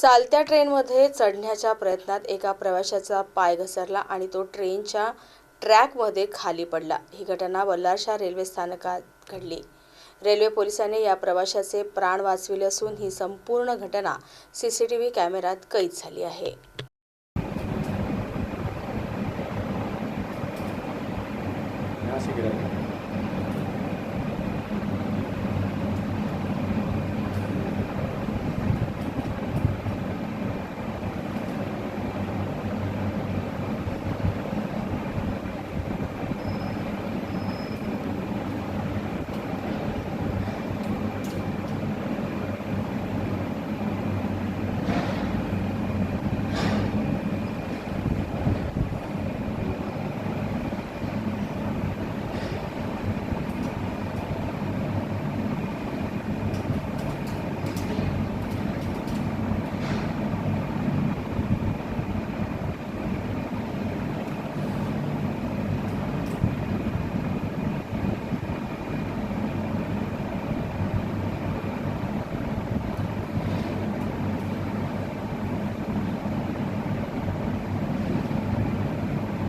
चालत्या ट्रेनमध्ये चढण्याच्या प्रयत्नात एका प्रवाशाचा पाय घसरला आणि तो ट्रेनच्या ट्रॅकमध्ये खाली पडला. ही घटना बल्लारशाह रेल्वे स्थानकात घडली. रेल्वे पोलिसांनी या प्रवाशाचे प्राण वाचविले असून ही संपूर्ण घटना सी सी टी व्ही कॅमेऱ्यात कैद झाली आहे. यहाँ